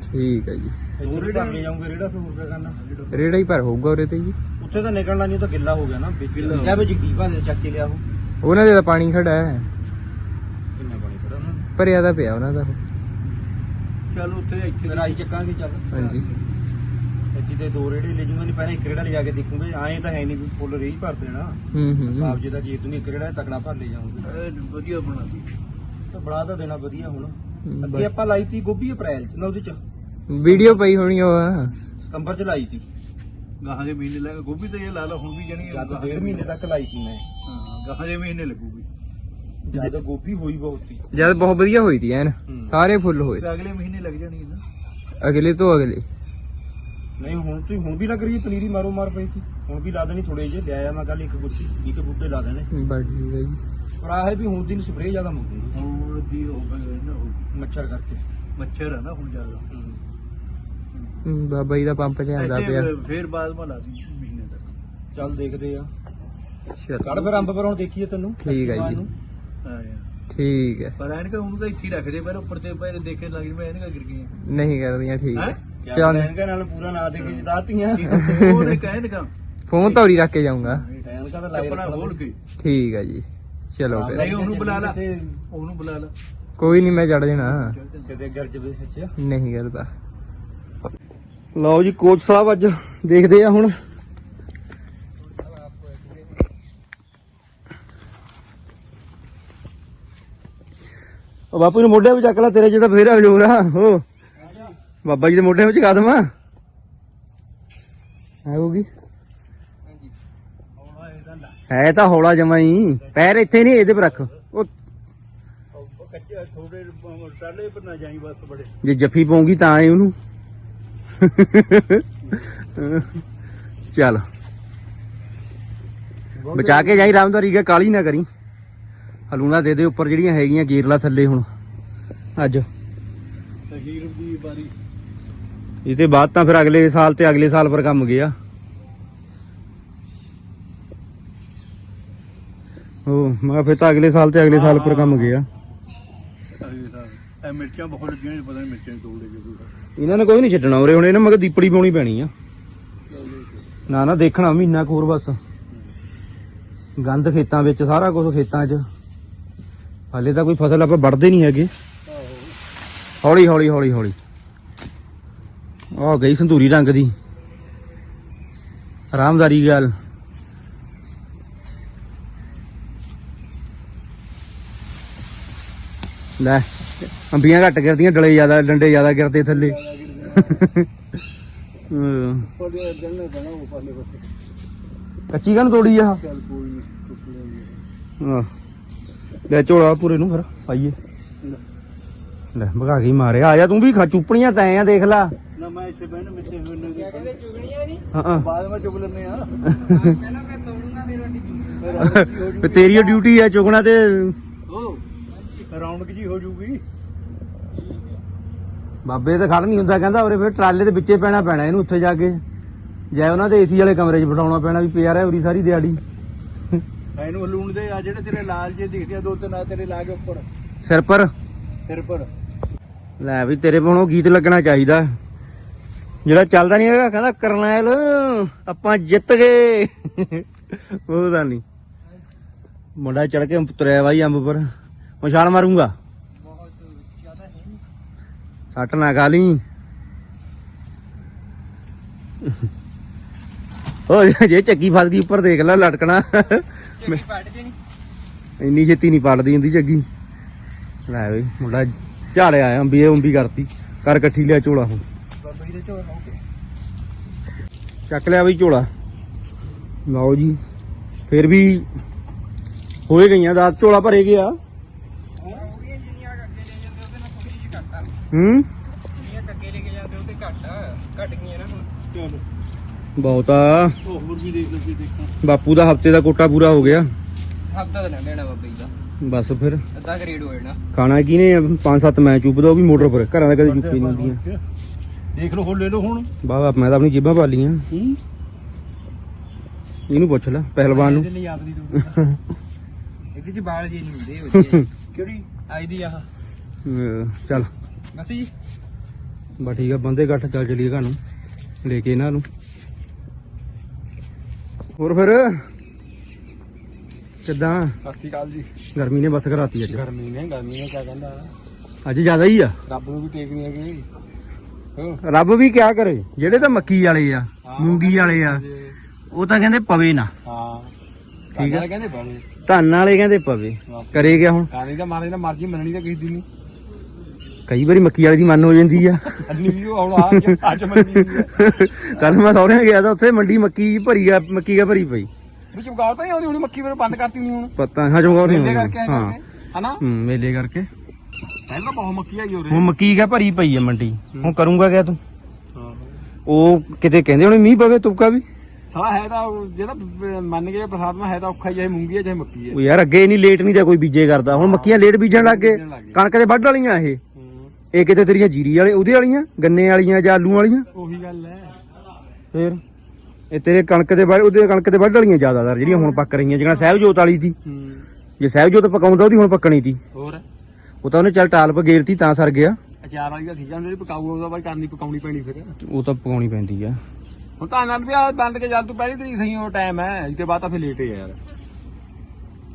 C: ਠੀਕ ਹੈ ਜੀ।
D: ਇੱਥੇ ਵੀ ਭਰ ਲੈ ਜਾਉਂਗੇ ਰੇੜਾ ਫਿਰ ਹੋਰ ਕਿਆ ਕਰਨਾ?
C: ਰੇੜਾ ਹੀ ਪਰ ਹੋਊਗਾ ਉਰੇ ਤੇ ਜੀ।
D: ਉੱਥੇ ਤਾਂ ਨਿਕਲਣਾ ਨਹੀਂ ਉਹ ਤਾਂ ਗਿੱਲਾ ਹੋ ਗਿਆ ਨਾ।
B: ਗਿੱਲਾ
D: ਜਾਂ ਵੀ ਜਗਦੀਪ ਭਾਦੇ ਚੱਕ ਕੇ ਲਿਆ ਉਹ।
C: ਉਹਨਾਂ ਦੇ ਤਾਂ ਪਾਣੀ ਖੜਾ ਹੈ।
D: ਕਿੰਨਾ ਪਾਣੀ ਖੜਾ ਉਹਨਾਂ
C: ਭਰਿਆ ਤਾਂ ਪਿਆ ਉਹਨਾਂ ਦਾ।
B: ਚੱਲ ਉੱਥੇ ਇੱਥੇ
D: ਫਿਰ ਆਈ ਚੱਕਾਂਗੇ ਚੱਲ।
C: ਹਾਂਜੀ।
D: ਤੇ ਦੋ ਰੇੜੇ ਲੈ ਜੂਗਾ ਨਹੀਂ ਪਹਿਲਾਂ ਇੱਕ ਰੇੜਾ ਲਿਜਾ ਕੇ ਦੇਖੂਗੇ ਆਏ ਤਾਂ ਹੈ ਨਹੀਂ ਵੀ ਫੁੱਲ ਰੇਹ ਭਰ ਦੇਣਾ।
C: ਹੂੰ ਹੂੰ
D: ਸਾਫ਼ ਜੇ ਦਾ ਜੇ ਤੂੰ ਇੱਕ ਰੇੜਾ ਤਕੜਾ ਭਰ ਲੈ
B: ਐਨ ਵਧੀਆ ਬਣਾ ਦੀ।
D: ਤਾਂ ਬਣਾ ਤਾਂ ਦੇਣਾ ਵਧੀਆ ਹੁਣ। ਅੱਗੇ ਆਪਾਂ ਲਾਈ ਤੀ ਗੋਭੀ ਅਪ੍ਰੈਲ ਚ। ਨਾ ਉਹਦੇ ਚ।
C: ਵੀਡੀਓ ਪਈ ਹੋਣੀ ਉਹ। ਆ।
D: ਸਤੰਬਰ ਚ ਲਾਈ ਤੀ।
B: ਗਾਹਾਂ ਦੇ ਮਹੀਨੇ ਲੱਗ ਗੋਭੀ ਤਾਂ ਇਹ ਲਾ ਲਾ ਹੁਣ ਵੀ ਜਾਣੀ
D: ਜਦ ਡੇਢ ਮਹੀਨੇ ਤੱਕ ਲਾਈ ਤੀ ਮੈਂ।
B: ਹਾਂ ਗਾਹਾਂ ਦੇ ਮਹੀਨੇ ਲੱਗੂਗੀ।
D: ਜਦ ਗੋਭੀ ਹੋਈ ਬਹੁਤ
C: ਜਦ ਬਹੁਤ ਵਧੀਆ ਹੋਈ ਤੀ ਐਨ।
D: ਹੂੰ।
C: ਸਾਰੇ ਫੁੱਲ ਹੋਏ।
B: ਤੇ ਅਗਲੇ ਮਹੀਨੇ ਲੱਗ ਜਾਣੀ ਹੈ ਨਾ।
C: ਅਗਲੇ ਤੋਂ ਅਗਲੇ।
D: ਨਹੀਂ ਹੁਣ ਤੁਸੀਂ ਹੁਣ ਵੀ ਲੱਗ ਰਹੀ ਹੈ ਪਨੀਰੀ ਮਾਰੋ ਮਾਰ ਪਈ ਤੀ ਹੁਣ ਵੀ ਲਾ ਦੇਣੀ ਥੋੜੇ ਜਿਹੇ ਲਿਆਇਆ ਮੈਂ ਕੱਲ ਇੱਕ ਗੁੱਛੀ ਇੱਕ ਬੂਟੇ ਲਾ ਦੇਣੇ।
C: ਬਸ ਠੀਕ ਹੈ ਜੀ।
D: ਪਰ ਆਹ ਹੈ ਵੀ ਹੁਣ ਦੀ ਸਪਰੇਅ ਜ਼ਿਆਦਾ ਮੁੱਕਦੀ
B: ਹੁਣ ਦੀ ਹੋ ਗਈ ਨਾ ਹੋ
D: ਮੱਛਰ ਕਰਕੇ।
B: ਮੱਛਰ ਆ ਨਾ ਹੁਣ ਜ਼ਿਆਦਾ।
C: ਹੂੰ, ਬਾਬਾ ਜੀ ਦਾ ਪੰਪ ਲਿਆਂਦਾ ਪਿਆ।
B: ਇੱਥੇ ਫੇਰ ਬਾਅਦ ਮਾ ਲਾ ਦੀ ਮਹੀਨੇ ਤੱਕ।
D: ਚੱਲ ਦੇਖਦੇ ਆ। ਕੱਢ ਫਿਰ ਅੰਬ ਪਰ ਹੁਣ ਦੇਖੀਏ ਤੈਨੂੰ।
C: ਠੀਕ ਹੈ ਜੀ।
B: ਹਾਂ।
C: ਠੀਕ ਹੈ
B: ਪਰ ਐਨਕਾਂ ਉਹਨੂੰ ਤਾਂ ਇੱਥੇ ਹੀ ਰੱਖਦੇ ਪਰ ਉੱਪਰ ਤੇ ਪੈਰ ਦੇਖੇ ਲੱਗ ਜਵੇ ਐਨਕਾਂ ਗਿਰ ਗਈਆਂ।
C: ਨਹੀਂ ਕਰਦੀਆਂ ਠੀਕ ਹੈ?
D: ਕਿਆ
C: ਚੱਲ
D: ਐਨਕਾਂ ਨਾਲ ਪੂਰਾ ਨਾ ਦੇ ਕੇ ਜਿਦਾਤੀਆਂ
B: ਉਹਨੇ ਕਹਿਣ ਕਾ
C: ਫੋਨ ਰੱਖ ਕੇ ਜਾਊਂਗਾ।
D: ਤਾਂ ਲਾਈ
B: ਕੇ।
C: ਠੀਕ ਹੈ ਜੀ। ਚਲੋ ਫਿਰ।
B: ਨਹੀਂ, ਉਹਨੂੰ ਬੁਲਾ ਲਾ।
D: ਕਿਤੇ-
B: ਉਹਨੂੰ ਬੁਲਾ ਲਾ।
C: ਕੋਈ ਨਹੀਂ ਮੈਂ ਚੜ ਜਾਣਾ।
D: ਕਿਤੇ
C: ਨਹੀਂ ਕਰਦਾ
A: ਲਓ ਜੀ ਕੋਚ ਸਾਹਿਬ ਅੱਜ ਦੇਖਦੇ ਆ ਹੁਣ। ਉਹ ਬਾਪੂ ਨੂੰ ਮੋਢਿਆਂ ਵਿੱਚ ਚੱਕ ਲੈ ਤੇਰੇ 'ਚ ਤਾਂ ਫੇਰ ਹਜੂਰ ਆ। ਹੋ। ਬਾਬਾ ਜੀ ਦੇ ਮੋਢੇ ਵਿੱਚ ਕਾ ਦਵਾਂ ਆਊਗੀ। ਹੈ ਤਾਂ ਹੌਲਾ ਜਮਾ ਹੀ। ਪੈਰ ਇੱਥੇ ਨਹੀਂ, ਇਹਦੇ ਪਰ ਰੱਖ। ਉਹ ਜੇ ਜੱਫੀ ਪਾਉਂਗੀ ਤਾਂ ਆਏ ਉਹਨੂੰ। ਚੱਲ। ਬਚਾ ਕੇ ਜਾਈ ਰਾਮਦਾਰੀ ਕੇ, ਕਾਲੀ ਨਾ ਕਰੀ। ਹਲੂਣਾ ਦੇ ਦੇ ਉੱਪਰ ਜਿਹੜੀਆਂ ਹੈਗੀਆਂ, ਗੀਰਲਾ ਥੱਲੇ ਹੁਣ। ਅੱਜ।
B: ਤਹੀਰ ਦੀ ਵਾਰੀ
A: ਇਹ ਤੇ ਬਾਅਦ ਤਾਂ ਫਿਰ ਅਗਲੇ ਸਾਲ ਤੇ ਅਗਲੇ ਸਾਲ ਪਰ ਕੰਮ ਗਿਆ। ਉਹ ਮੈਂ ਫਿਰ ਤਾਂ ਅਗਲੇ ਸਾਲ ਤੇ ਅਗਲੇ ਸਾਲ ਪਰ ਕੰਮ ਗਿਆ।
B: ਇਹ ਮਿਰਚਾਂ ਬਹੁਤ ਲੱਗੀਆਂ ਨੇ ਪਤਾ ਨਹੀਂ ਮਿਰਚਾਂ ਤੋੜ ਲੈ
A: ਇਹਨਾਂ ਨੇ ਕੋਈ ਨਹੀਂ ਛੱਡਣਾ ਉਰੇ ਹੁਣ ਇਹਨਾਂ ਮਗਰ ਦੀਪੜੀ ਪਾਉਣੀ ਪੈਣੀ ਆ। ਨਾ ਨਾ ਦੇਖਣਾ ਮਹੀਨਾ ਕੋਰ ਬਸ। ਗੰਦ ਖੇਤਾਂ ਵਿੱਚ ਸਾਰਾ ਕੁਝ ਖੇਤਾਂ 'ਚ। ਹਾਲੇ ਤਾਂ ਕੋਈ ਫਸਲ ਆਪਾਂ ਵੜਦੇ ਨਹੀਂ ਹੈਗੇ। ਹੌਲੀ ਹੌਲੀ ਹੌਲੀ ਹੌਲੀ। ਆ ਗਈ ਸੰਧੂਰੀ ਰੰਗ ਦੀ। ਆਰਾਮਦਾਰੀ ਗੱਲ। ਲੈ, ਅੰਬੀਆਂ ਘੱਟ ਗਿਰਦੀਆਂ, ਡਲੇ ਜ਼ਿਆਦਾ, ਡੰਡੇ ਜ਼ਿਆਦਾ ਗਿਰਦੇ ਥੱਲੇ। ਕੱਚੀ ਗਨ ਤੋੜੀ ਆ।
B: ਚੱਲ
A: ਆਹ। ਲੈ, ਝੋਲਾ ਪੂਰੇ ਨੂੰ ਫਿਰ, ਪਾਈਏ। ਲੈ, ਭਗਾ ਕੇ ਮਾਰਿਆ। ਆ ਜਾ, ਤੂੰ ਵੀ ਖਾ, ਚੁੱਪਣੀਆਂ ਤੈਂ ਆ ਦੇਖ ਲੈ।
B: ਮੈਂ ਇੱਥੇ ਬਹਿਣਾ ਮਿੱਥੇ ਹੋਏ ਨੇ
E: ਕਹਿੰਦੇ ਚੁਗਣੀਆਂ ਨਹੀਂ।
A: ਹਾਂ ਹਾਂ।
B: ਬਾਅਦ ਵਿੱਚ ਚੁਗ ਲੈਂਦੇ ਆ
E: ਪਹਿਲਾਂ ਮੈਂ ਤੋੜੂੰਗਾ ਫਿਰ ਰੋਟੀ
A: ਫਿਰ ਤੇਰੀ ਡਿਊਟੀ ਆ ਚੁਗਣਾ ਤੇ
B: ਉਹ ਰੌਣਕ ਜੀ ਹੋ ਜੂਗੀ।
A: ਬਾਬੇ ਤੇ ਖੜ ਨਹੀਂ ਹੁੰਦਾ ਕਹਿੰਦਾ ਉਰੇ ਫਿਰ ਟਰਾਲੇ ਦੇ ਵਿੱਚੇ ਪੈਣਾ ਪੈਣਾ ਇਹਨੂੰ ਉੱਥੇ ਜਾ ਕੇ। ਜੈ ਉਹਨਾਂ ਦੇ ਏਸੀ ਵਾਲੇ ਕਮਰੇ 'ਚ ਬਿਠਾਉਣਾ ਪੈਣਾ ਵੀ ਪਿਆ ਰਿਹਾ ਉਰੀ ਸਾਰੀ ਦਿਹਾੜੀ।
B: ਇਹਨੂੰ ਲੂਣ ਦੇ ਆ ਜਿਹੜੇ ਤੇਰੇ ਲਾਲ ਜੇ ਦਿਖਦੇ ਆ ਦੋ ਤਿੰਨ ਆ ਤੇਰੇ ਲਾ ਕੇ ਉੱਪਰ।
A: ਸਿਰ ਪਰ।
B: ਸਿਰ ਪਰ।
A: ਲੈ ਵੀ ਤੇਰੇ ਕੋਲੋਂ ਗੀਤ ਲੱਗਣਾ ਚਾਹੀਦਾ। ਜਿਹੜਾ ਚੱਲਦਾ ਨਹੀਂ ਹੈਗਾ ਕਹਿੰਦਾ ਕਰਨੈਲ ਆਪਾਂ ਜਿੱਤ ਗਏ। ਉਹਦਾ ਨਹੀਂ। ਮੁੰਡਾ ਚੜ ਕੇ ਤੁਰਿਆ ਬਾਈ ਅੰਬ ਪਰ ਮੈਂ ਛਾਲ ਮਾਰੂੰਗਾ।
E: ਹੈ
A: ਸੱਟ ਨਾ ਖਾ ਲਈ। ਓ ਜੇ ਚੱਕੀ ਫਸ ਗਈ ਉੱਪਰ ਦੇਖ ਲੈ ਲਟਕਣਾ। ਇੰਨੀ ਛੇਤੀ ਨਹੀਂ ਪੜਦੀ ਹੁੰਦੀ ਜੱਗੀ ਲੈ ਬਈ ਮੁੰਡਾ ਝਾੜਿਆ ਅੰਬੀ ਅੰਬੀ ਕਰਤੀ। ਕਰ ਇਕੱਠੀ ਲਿਆ ਝੋਲਾ ਹੁਣ।
B: ਦੇ ਝੋਲ
A: ਚੱਕ ਲਿਆ ਬਈ ਝੋਲਾ। ਲਓ ਜੀ ਫਿਰ ਵੀ ਹੋਏ ਗਈਆਂ ਦਾਤ ਝੋਲਾ ਭਰੇ ਗਿਆ
E: ਹੋ ਗਈਆਂ ਜਿੰਨੀਆਂ ਅੱਗੇ ਲੈ ਜਾਂਦੇ ਉਹਦੇ ਨਾਲ ਥੋੜੀ ਜਿਹੀ ਘੱਟ ਆ
A: ਹੂੰ?
E: ਜਿੰਨੀਆਂ ਅੱਗੇ ਲੈ ਕੇ ਜਾਂਦੇ ਉਹਦੇ ਘੱਟ ਆ ਘੱਟ ਗਈਆਂ ਨਾ ਹੁਣ।
B: ਚਲੋ।
A: ਬਹੁਤ ਆ।
B: ਉਹ ਹੋਰ ਵੀ ਦੇਖ ਲਓ ਜੀ ਦੇਖੋ।
A: ਬਾਪੂ ਦਾ ਹਫ਼ਤੇ ਦਾ ਕੋਟਾ ਪੂਰਾ ਹੋ ਗਿਆ।
E: ਹਫਤਾ ਤਾਂ ਨਾ ਦੇਣਾ ਬਾਬਾ ਜੀ ਦਾ।
A: ਬਸ ਫਿਰ।
E: ਅੱਧਾ ਗ੍ਰੇਡ ਹੋ ਜਾਣਾ।
A: ਖਾਣਾ ਕੀ ਨੇ? ਪੰਜ ਸੱਤ ਮੈਚ ਚੁੱਪਦਾ ਉਹ ਵੀ ਮੋਟਰ ਪਰ। ਘਰਾਂ ਦਾ ਕਦੇ ਚੁੱਪੀ ਨਹੀਂ ਹੁੰਦੀਆਂ।
B: ਦੇਖ ਲਓ ਹੋਰ ਲੈ ਲਓ ਹੁਣ।
A: ਬਾਬਾ ਮੈਂ ਤਾਂ ਆਪਣੀ ਜੇਬਾਂ ਪਾ ਲੀਆਂ
B: ਹੂੰ।
A: ਇਹਨੂੰ ਪੁੱਛ ਲੈ ਪਹਿਲਵਾਨ ਨੂੰ।
E: ਇਹਦੇ ਲਈ ਆਪਦੀ ਦੂਰ
B: ਇਹਦੇ ਚ ਬਾਲ ਜੇ ਨਹੀਂ ਹੁੰਦੇ ਵਧੀਆ
F: ਕਿਹੜੀ?
B: ਆਈ ਦੀ ਆਹ।
A: ਅਹ ਚੱਲ।
B: ਬਸ ਜੀ।
A: ਬਾ ਠੀਕ ਆ ਬੰਦੇ ਇਕੱਠ ਚੱਲ ਚਲੀਏ ਘਰ ਨੂੰ। ਲੈ ਕੇ ਇਹਨਾਂ ਨੂੰ। ਹੋਰ ਫਿਰ? ਕਿੱਦਾਂ?
F: ਸਤਿ ਸ਼੍ਰੀ ਅਕਾਲ ਜੀ।
A: ਗਰਮੀ ਨੇ ਬਸ ਕਰਾਤੀ ਅੱਜ।
F: ਗਰਮੀ ਨੇ ਗਰਮੀ ਨੇ ਕਿਆ ਕਹਿੰਦਾ?
A: ਅੱਜ ਜ਼ਿਆਦਾ ਹੀ ਆ।
F: ਰੱਬ ਨੂੰ ਵੀ ਟੇਕ ਨਹੀਂ ਹੈਗੀ।
A: ਰੱਬ ਵੀ ਕਿਆ ਕਰੇ? ਜਿਹੜੇ ਤਾਂ ਮੱਕੀ ਵਾਲੇ ਆ ਮੂੰਗੀ ਵਾਲੇ ਆ ਉਹ ਤਾਂ ਕਹਿੰਦੇ ਪਵੇ ਨਾ।
F: ਹਾਂ।
A: ਠੀਕ ਆ।
F: ਕਹਿੰਦੇ ਬਾਬੇ
A: ਧੰਨ ਵਾਲੇ ਕਹਿੰਦੇ ਪਵੇ। ਕਰੇ ਗਿਆ ਹੁਣ?
F: ਕਾਣੀ ਦਾ ਮਾਰੇ ਦਾ ਮਰਜ਼ੀ ਮੰਨਣੀ ਤਾਂ ਕਿਸੇ ਦੀ ਨਹੀਂ।
A: ਕਈ ਵਾਰੀ ਮੱਕੀ ਵਾਲੀ ਦੀ ਮਨ ਹੋ ਜਾਂਦੀ ਆ।
F: ਵੀ ਹੈ
A: ਕੱਲ ਮੈਂ ਸਹੁਰੇ ਗਿਆ ਤਾਂ ਉੱਥੇ ਮੰਡੀ ਮੱਕੀ ਭਰੀ ਆ ਮੱਕੀ ਆ ਭਰੀ ਪਈ।
F: ਵਿੱਚ ਚਮਕਾਉ ਤਾਂ ਨਹੀਂ ਆਉਂਦੀ ਹੁਣ ਮੱਕੀ ਮੇਰੇ ਬੰਦ ਕਰਤੀ ਨਹੀਂ ਹੁਣ।
A: ਪਤਾ ਹਾਂ ਚੰਗਾ ਨਹੀਂ
F: ਆਏ
A: ਹਾਂ।
F: ਹਨਾ?
A: ਹੂੰ ਮੇਲੇ ਕਰਕੇ।
F: ਪਹਿਲਾਂ ਬਹੁਤ ਮੱਕੀ ਆਈ ਹੋ
A: ਹੁਣ ਮੱਕੀ ਕਾ ਭਰੀ ਪਈ ਆ ਮੰਡੀ? ਹੁਣ ਕਰੂੰਗਾ ਕਿਆ ਤੂੰ?
F: ਹਾਂ
A: ਉਹ ਕਿਤੇ ਕਹਿੰਦੇ ਹੋਣੇ ਮੀਂਹ ਪਵੇ ਤੁਪਕਾ ਵੀ?
F: ਸਾਲਾ ਹੈ ਤਾਂ ਉਹ ਜਿਹੜਾ ਬ- ਮੰਨ ਗਏ ਪ੍ਰਸਾਦ ਮੈਂ ਹੈ ਤਾਂ ਔਖਾ ਹੀ ਹੈ ਮੂੰਗੀ ਹੈ ਚਾਹੇ ਮੱਕੀ ਹੈ
A: ਉਹ ਯਾਰ ਅੱਗੇ ਨਹੀਂ ਲੇਟ ਨਹੀਂ ਤਾਂ ਕੋਈ ਬੀਜੇ ਕਰਦਾ। ਹੁਣ ਮੱਕੀਆਂ ਲੇਟ ਬੀਜਣ ਲੱਗ ਗਏ।
F: ਬੀਜਣ ਲੱਗ ਗਏ।
A: ਕਣਕ ਦੇ ਵੱਢ ਵਾਲੀਆਂ ਇਹ।
F: ਹੂੰ,
A: ਇਹ ਕਿਤੇ ਤੇਰੀਆਂ ਜੀਰੀ ਵਾਲੇ ਉਹਦੇ ਵਾਲੀਆਂ ਗੰਨੇ ਵਾਲੀਆਂ ਜਾਂ ਆਲੂ ਵਾਲੀਆਂ?
F: ਉਹੀ ਗੱਲ ਹੈ।
A: ਫੇਰ? ਇਹ ਤੇਰੇ ਕਣਕ ਦੇ ਵੱਢ ਉਹਦੇ ਕਣਕ ਦੇ ਵੱਢ ਵਾਲੀਆਂ ਜ਼ਿਆਦਾਤਰ ਜਿਹੜੀਆਂ ਹੁਣ ਪੱਕ ਰਹੀਆਂ ਜਿਹੜਾ ਸਹਿਬਜੋਤ ਵਾਲੀ ਸੀ।
F: ਹੂੰ।
A: ਜੇ ਸਹਿਬਜੋਤ ਪਕਾਉਂਦਾ ਉਹਦੀ ਹੁਣ ਪੱਕਣੀ ਸੀ
F: ਹੋਰ?
A: ਉਹ ਤਾਂ ਉਹਨੇ ਚੱਲ ਟਾਲ ਪਗੇਰਤੀ ਤਾਂ ਸਰ ਗਿਆ।
F: ਅਚਾਰ ਵਾਲੀ ਤਾਂ ਠੀਕ ਆ ਜਿਹੜੀ ਪਕਾਊ ਉਹਦਾ ਬਾਈ ਕਰਨੀ ਪਕਾਉਣੀ ਪੈਣੀ ਫਿਰ।
A: ਉਹ ਤਾਂ ਪਕਾਉਣੀ ਪੈਂਦੀ ਆ।
F: ਹੁਣ ਤਾਂ ਆਨੰਦ ਵੀ ਆ ਬੰਦ ਕੇ ਜਦ ਤੂੰ ਪਹਿਲੀ ਤਰੀਕ ਸਹੀ ਉਹ ਟਾਈਮ ਹੈ। ਇਹਦੇ ਬਾਅਦ ਤਾਂ ਫਿਰ ਲੇਟ ਹੈ ਯਾਰ।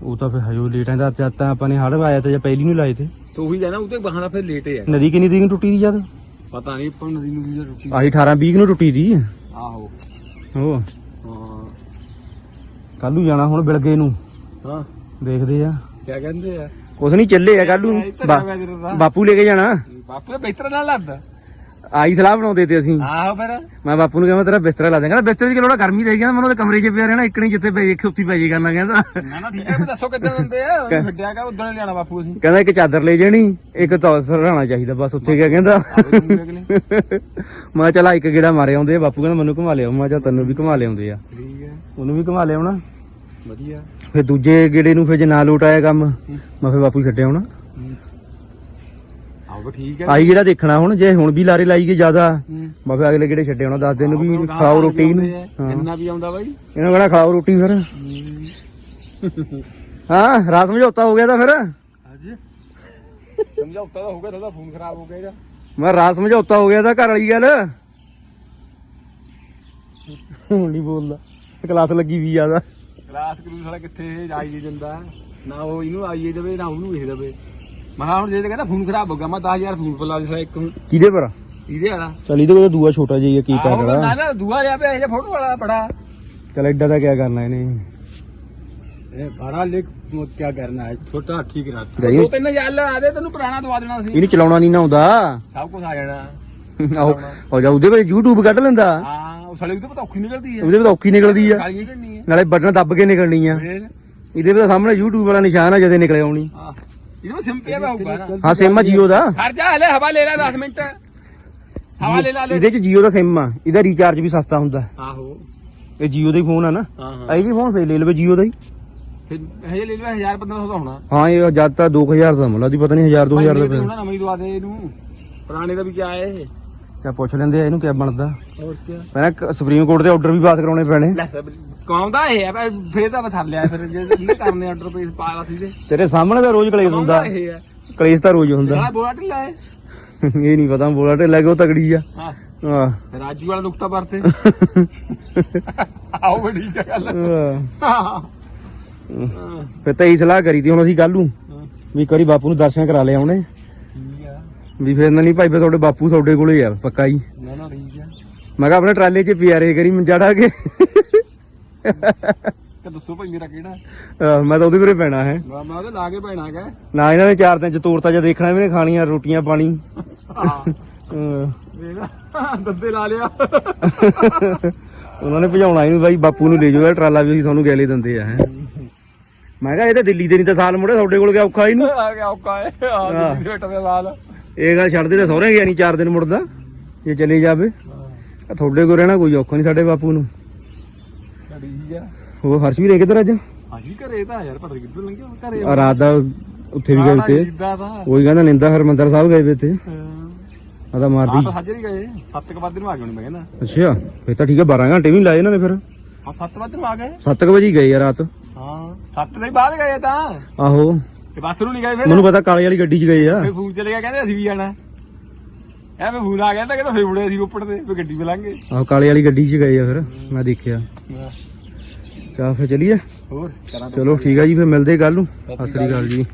A: ਉਹ ਤਾਂ ਫਿਰ ਹਜੋ ਲੇਟ ਆਂਦਾ ਜਦ ਤਾਂ ਆਪਾਂ ਨੇ ਹੜ ਆਇਆ ਤੇ ਜਾਂ ਪਹਿਲੀ ਨੂੰ ਲਾਏ ਤੇ।
F: ਤੇ ਉਹੀ ਹੈ ਨਾ ਉਹਦੇ ਬਹਾਨਾ ਫਿਰ ਲੇਟ ਹੈ।
A: ਨਦੀ ਕਿੰਨੀ ਤਰੀਕ ਨੂੰ ਟੁੱਟੀ ਦੀ ਜਦ?
F: ਪਤਾ ਨਹੀਂ ਆਪਾਂ ਨਦੀ ਨੂੰ ਵੀ ਰੁਕੀ
A: ਆਹੀ 18 20 ਨੂੰ ਟੁੱਟੀ ਦੀ
F: ਆਹੋ। ਹਾਂ।
A: ਕੱਲ ਨੂੰ ਜਾਣਾ ਹੁਣ ਬਿਲਗੇ ਨੂੰ।
F: ਹਾਂ।
A: ਦੇਖਦੇ ਆ।
F: ਕੀ ਕਹਿੰਦੇ ਆ?
A: ਕੁਛ ਨਹੀਂ ਚੱਲੇ ਆ ਕੱਲ। ਬਾਪੂ ਲੈ ਕੇ ਜਾਣਾ।
F: ਬਾਪੂ ਦਾ ਬਿਹਤਰ ਨਾਲ ਲੱਗਦਾ
A: ਆਈ ਸਲਾਹ ਬਣਾਉਂਦੇ ਤੇ ਅਸੀਂ।
F: ਆਹੋ ਫਿਰ।
A: ਮੈਂ ਬਾਪੂ ਨੂੰ ਕਿਹਾ ਮੈਂ ਤੇਰਾ ਬਿਸਤਰਾ ਲਾ ਦੇਂਗਾ ਬਿਸਤਰੇ ਦੀ ਕਿ ਲੋੜਾ ਗਰਮੀ ਦੇ ਗਿਆ ਮੈਨੂੰ ਉਹਦੇ ਕਮਰੇ 'ਚ ਪਿਆ ਰਹਿਣਾ ਇੱਕਣੀ ਜਿੱਥੇ ਪਈ ਇੱਥੇ ਉੱਥੇ ਪੈ ਜੇ ਕਰਨਾ ਕਹਿੰਦਾ।
F: ਨਾ ਨਾ ਠੀਕ ਹੈ ਦੱਸੋ ਕਿੱਦਾਂ ਦਿੰਦੇ ਆ? ਉਹ ਛੱਡਿਆ ਕਾ ਉਦੋਂ ਲਿਆਣਾ ਬਾਪੂ ਅਸੀਂ।
A: ਕਹਿੰਦਾ ਇੱਕ ਚਾਦਰ ਲੈ ਜਾਣੀ ਇੱਕ ਤੌਰ ਸਰਾਣਾ ਚਾਹੀਦਾ ਬਸ ਉੱਥੇ ਗਿਆ ਕਹਿੰਦਾ। ਮੈਂ ਚਲਾ ਇੱਕ ਗੇੜਾ ਮਾਰੇ ਆਉਂਦੇ ਆ। ਬਾਪੂ ਕਹਿੰਦਾ ਮੈਨੂੰ ਘੁਮਾ ਲਿਆਓ। ਮੈਂ ਕਿਹਾ ਤੈਨੂੰ ਵੀ ਘੁਮਾ ਲਿਆਉਂਦੇ ਆ।
F: ਠੀਕ ਹੈ
A: ਉਹਨੂੰ ਵੀ ਘੁਮਾ ਲਿਆਉਣਾ।
F: ਵਧੀਆ।
A: ਫਿਰ ਦੂਜੇ ਗੇੜੇ ਨੂੰ ਫਿਰ ਜੇ ਨਾ ਲੋਟ ਆਇਆ ਕੰਮ ਮੈਂ ਫਿਰ ਬਾਪੂ ਛੱਡਿਆ ਆਉਣਾ
F: ਆਹੋ ਠੀਕ ਹੈ।
A: ਆਈ ਜਿਹੜਾ ਦੇਖਣਾ ਹੁਣ ਜੇ ਹੁਣ ਵੀ ਲਾਰੇ ਲਾਈ ਗਏ ਜ਼ਿਆਦਾ। ਮੈਂ ਫਿਰ ਅਗਲੇ ਗੇੜੇ ਛੱਡਿਆ ਆਉਣਾ ਦੱਸ ਦਿਨ ਵੀ
F: ਆਹੋ,
A: ਖਾਓ ਰੋਟੀ ਨੂੰ। ਹਾਂ।
F: ਇੰਨਾ ਵੀ ਆਉਂਦਾ ਬਾਈ।
A: ਇਹਨਾਂ ਕਹਣਾ ਖਾਓ ਰੋਟੀ ਫਿਰ। ਹਾਂ। ਰਾਤ ਸਮਝੌਤਾ ਹੋ ਗਿਆ ਤਾਂ ਫਿਰ।
F: ਹਾਂਜੀ ਸਮਝੌਤਾ ਤਾਂ ਹੋ ਗਿਆ ਤੁਹਾਡਾ ਫੋਨ ਖਰਾਬ ਹੋ ਗਿਆ ਇਹਦਾ।
A: ਮੈਂ ਰਾਤ ਸਮਝੌਤਾ ਹੋ ਗਿਆ ਤਾਂ ਘਰ ਵਾਲੀ ਗੱਲ। ਹੁਣ ਨਹੀਂ ਬੋਲਦਾ। ਕਲਾਸ ਲੱਗੀ ਵੀ ਜ਼ਿਆਦਾ
F: ਕਲਾਸ ਕਰੂ ਸਾਲਾ ਕਿੱਥੇ ਆਈਏ ਜਾਂਦਾ? ਨਾ ਉਹ ਇਹਨੂੰ ਆਈਏ ਦੇਵੇ ਨਾ ਉਹਨੂੰ ਵੇਖ ਦੇਵੇ। ਮੈਂ ਕਿਹਾ ਹੁਣ ਜੇ ਤੇ ਕਹਿੰਦਾ ਫੋਨ ਖਰਾਬ ਹੋ ਗਿਆ ਮੈਂ 10000 ਫੋਨ ਪਰ ਲਾ ਦਿੱਤਾ ਇੱਕ ਨੂੰ।
A: ਕਿਹਦੇ ਪਰ?
F: ਇਹਦੇ ਵਾਲਾ।
A: ਚਲ ਇਹਦੇ ਕੋਲ ਦੂਆ ਛੋਟਾ ਜਿਹਾ ਕੀ
F: ਆਹੋ, ਨਾ
A: ਕਰਨਾ
F: ਨਾ ਦੂਆ ਜਿਹਾ ਪਿਆ ਇਹ ਫੋਟੋ ਵਾਲਾ ਬੜਾ।
A: ਚਲ ਐਡਾ ਦਾ ਕੀ ਕਰਨਾ ਇਹਨੇ?
F: ਬੜਾ ਲਿਖ ਕੀ ਕਰਨਾ ਹੈ? ਛੋਟਾ ਠੀਕ ਰਹਤਾ
A: ਜਾਈ
F: ਦੋ ਤਿੰਨ ਹਜ਼ਾਰ ਲਾ ਦੇ ਤੈਨੂੰ ਪੁਰਾਣਾ ਦਵਾ ਦੇਣਾ ਸੀ।
A: ਇਹਨੂੰ ਚਲਾਉਣਾ ਨਹੀਂ ਨਾ ਆਉਂਦਾ।
F: ਸਭ ਕੁਝ ਆ ਜਾਣਾ।
A: ਆਹੋ ਹੋ ਜਾ ਉਹਦੇ ਵਿੱਚ YouTube ਕੱਢ ਲੈਂਦਾ।
F: ਹਾਂ। ਸਾਲੇ ਉਹਦੇ ਪਤਾ ਔਖੀ ਨਿਕਲਦੀ ਹੈ
A: ਉਹਦੇ ਵਿੱਚ ਔਖੀ ਨਿਕਲਦੀ ਆ।
F: ਢੰਨੀ ਹੈ
A: ਨਾਲੇ ਬਟਨ ਦੱਬ ਕੇ ਨਿਕਲਣੀ ਆ।
F: ਫੇਰ?
A: ਇਹਦੇ ਵਿੱਚ ਸਾਹਮਣੇ YouTube ਵਾਲਾ ਨਿਸ਼ਾਨ ਆ ਜਦੇ ਨਿਕਲੇ ਆਉਣੀ।
F: ਹਾਂ। ਇਹਦੇ ਵਿੱਚ ਸਿੰਪਲ ਹੋਊਗਾ ਨਾ
A: ਹਾਂ ਸਿਮ ਆ Jio ਦਾ।
F: ਖੜ ਜਾ ਹਲੇ ਹਵਾ ਲੈ ਲੈ 10 ਮਿੰਟ। ਹਵਾ ਲੈ ਲਾ
A: ਇਹਦੇ ਚ Jio ਦਾ ਸਿਮ ਆ। ਇਹਦਾ ਰੀਚਾਰਜ ਵੀ ਸਸਤਾ ਹੁੰਦਾ।
F: ਆਹੋ।
A: ਇਹ Jio ਦਾ ਹੀ ਫੋਨ ਆ ਨਾ।
F: ਹਾਂ ਹਾਂ।
A: ਆਈ ਵੀ ਫੋਨ ਫੇਰ ਲੈ ਲਵੇ Jio ਦਾ ਹੀ।
F: ਫਿਰ ਹਜੇ ਲੈ ਲੈ 1000 1500 ਦਾ ਹੋਣਾ।
A: ਹਾਂ ਇਹ ਜਦ ਤਾਂ 2000 ਦਾ ਮੁੱਲਾ ਦੀ ਪਤਾ ਨਹੀਂ 1000 2000 ਦਾ ਪਿਆ
F: ਹੋਣਾ ਨਵੀਂ ਦਵਾ ਦੇ ਇਹਨੂੰ। ਪੁਰਾਣੇ ਦਾ ਵੀ ਕੀ ਆਇਆ ਇਹ?
A: ਚਾ ਪੁੱਛ ਲੈਂਦੇ ਆ ਇਹਨੂੰ ਕਿਆ ਬਣਦਾ?
F: ਹੋਰ ਕੀ
A: ਪਹਿਲਾਂ ਸੁਪਰੀਮ ਕੋਰਟ ਦੇ ਆਰਡਰ ਵੀ ਪਾਸ ਕਰਾਉਣੇ ਪੈਣੇ।
F: ਕੌਂਦਾ ਇਹ ਹੈ ਪਰ ਫੇਰ ਤਾਂ ਬਥਰ ਲਿਆ ਫਿਰ ਜੇ ਇਹਨੇ ਕਰਨੇ ਆਰਡਰ ਪੇਸ ਪਾ ਸੀ ਤੇ
A: ਤੇਰੇ ਸਾਹਮਣੇ ਤਾਂ ਰੋਜ਼ ਕਲੇਸ਼ ਹੁੰਦਾ।
F: ਇਹ
A: ਕਲੇਸ਼ ਤਾਂ ਰੋਜ਼ ਹੁੰਦਾ।
F: ਬੋਲਾ ਢਿੱਲਾ ਹੈ।
A: ਇਹ ਨਹੀਂ ਪਤਾ ਬੋਲਾ ਢਿੱਲਾ ਕਿ ਉਹ ਤਗੜੀ ਆ?
F: ਹਾਂ।
A: ਹਾਂ
F: ਰਾਜੂ ਵਾਲਾ ਨੁਕਤਾ ਵਰਤੇ ਆਓ ਬੜੀ ਗੱਲ। ਹਾਂ।
A: ਫਿਰ ਤਾਂ ਇਹ ਸਲਾਹ ਕਰੀ ਤੀ ਹੁਣ ਅਸੀਂ ਕੱਲ ਨੂੰ। ਵੀ ਇੱਕ ਵਾਰੀ ਬਾਪੂ ਨੂੰ ਦਰਸ਼ਨ ਕਰਾ ਲਿਆ ਉਹਨੇ
F: ਆ
A: ਵੀ ਫਿਰ ਨਾ ਨਹੀਂ ਭਾਈ ਫਿਰ ਤੁਹਾਡੇ ਬਾਪੂ ਤੁਹਾਡੇ ਕੋਲੇ ਆ ਪੱਕਾ ਹੀ।
F: ਨਾ ਨਾ ਠੀਕ ਆ।
A: ਮੈਂ ਕਿਹਾ ਆਪਣੇ ਟਰਾਲੇ 'ਚ ਪਿਆਰੇ ਕਰੀ ਕੇ
F: ਦੱਸੋ ਭਾਈ ਮੇਰਾ ਕਿਹੜਾ?
A: ਅਹ ਮੈਂ ਤਾਂ ਉਹਦੇ ਵੀਰੇ ਪੈਣਾ ਹੈ।
F: ਮੈਂ ਮੈਂ ਉਹਦੇ ਲਾ ਕੇ ਪੈਣਾ ਹੈਗਾ।
A: ਨਾ ਇਹਨਾਂ ਨੇ ਚਾਰ ਦਿਨ ਚ ਤੋਰਤਾ ਜਾਂ ਦੇਖਣਾ ਵੀ ਨੇ ਖਾਣੀਆਂ ਰੋਟੀਆਂ ਪਾਣੀ।
F: ਹਾਂ
A: ਅਹ
F: ਵੇਖ ਦੱਦੇ ਲਾ ਲਿਆ।
A: ਉਹਨਾਂ ਨੇ ਭਜਾਉਣਾ ਇਹਨੂੰ ਬਾਈ ਬਾਪੂ ਨੂੰ ਲੈ ਜਾਓ ਇਹ ਟਰਾਲਾ ਵੀ ਅਸੀਂ ਤੁਹਾਨੂੰ ਗੈਲੇ ਦਿੰਦੇ ਆ ਹੈ। ਮੈਂ ਕਿਹਾ ਇਹ ਤਾਂ ਦਿੱਲੀ ਦੇ ਨਹੀਂ ਤਾਂ ਸਾਲ ਮੁੜੇ ਤੁਹਾਡੇ ਕੋਲ ਕਿਆ ਔਖਾ ਇਹਨੂੰ
F: ਆ ਗਿਆ ਔਕਾ ਹੈ ਆ ਦਿੱਲੀ ਦੇ ਦੇ ਨਾਲ
A: ਇਹ ਗੱਲ ਛੱਡਦੇ ਤਾਂ ਸਹੁਰੇ ਗਿਆ ਨਹੀਂ ਚਾਰ ਦਿਨ ਮੁੜਦਾ ਜੇ ਚਲੇ ਜਾਵੇ। ਆ ਤੁਹਾਡੇ ਕੋਲ ਰਹਿਣਾ ਕੋਈ ਔਖਾ ਨਹੀਂ ਸਾਡੇ ਬਾਪੂ ਨੂੰ।
F: ਠੀਕ ਆ।
A: ਉਹ ਹਰਸ਼ ਵੀ ਰੇ ਕਿੱਧਰ ਅੱਜ
F: ਅਸੀਂ ਘਰੇ ਤਾਂ ਯਾਰ ਪਤਾ ਕਿੱਧਰ ਲੰਘਿਆ ਘਰੇ
A: ਆ ਰਾਤ ਦਾ ਉੱਥੇ ਵੀ ਗਏ ਤੇ
F: ਤਾਂ
A: ਉਹੀ ਕਹਿੰਦਾ ਨਿੰਦਾ ਹਰਮੰਦਰ ਸਾਹਿਬ ਗਏ ਵੇ ਤੇ
F: ਆ
A: ਮਾਰਦੀ।
F: ਤਾਂ ਸਾਜੇ ਨਹੀਂ ਗਏ 7 ਕੁ ਵਜੇ ਨੂੰ ਆ ਗਏ ਮੈਂ ਕਹਿੰਦਾ।
A: ਅੱਛਾ ਫੇਰ ਤਾਂ ਠੀਕ ਹੈ 12 ਘੰਟੇ ਵੀ ਲਾਏ ਇਹਨਾਂ ਨੇ ਫਿਰ।
F: ਹਾਂ 7 ਵਜੇ ਨੂੰ ਆ ਗਏ।
A: 7 ਵਜੇ ਹੀ ਗਏ ਆ ਰਾਤ।
F: ਹਾਂ ਹਾਂ ਸੱਤ ਦੇ ਬਾਅਦ ਗਏ ਤਾਂ।
A: ਆਹੋ।
F: ਤੇ ਬੱਸ ਨੂੰ ਨਹੀਂ ਗਏ ਫਿਰ?
A: ਮੈਨੂੰ ਪਤਾ ਕਾਲੇ ਵਾਲੀ ਗੱਡੀ 'ਚ ਗਏ ਆ।
F: ਫਿਰ ਫੋਨ ਚਲੇ ਗਿਆ ਕਹਿੰਦੇ ਅਸੀਂ ਵੀ ਜਾਣਾ। ਐ ਮੈਂ ਫੋਨ ਆ ਗਿਆ ਤਾਂ ਕਹਿੰਦਾ ਫੇਰ ਮੁੜੇ ਅਸੀਂ ਉੱਪਰ ਤੇ ਫੇਰ ਗੱਡੀ ਮਿਲਾਂਗੇ
A: ਆਹੋ ਕਾਲੇ ਵਾਲੀ ਗੱਡੀ 'ਚ ਗਏ ਆ ਫਿਰ ਮੈਂ ਦੇਖਿਆ। ਚਾ ਫਿਰ ਚਲੀਏ?
F: ਹੋਰ ਕਰਾਂ
A: ਚਲੋ ਠੀਕ ਆ ਜੀ ਫਿਰ ਮਿਲਦੇ ਕੱਲ ਨੂੰ। ਸਤਿ ਸ੍ਰੀ ਅਕਾਲ ਜੀ।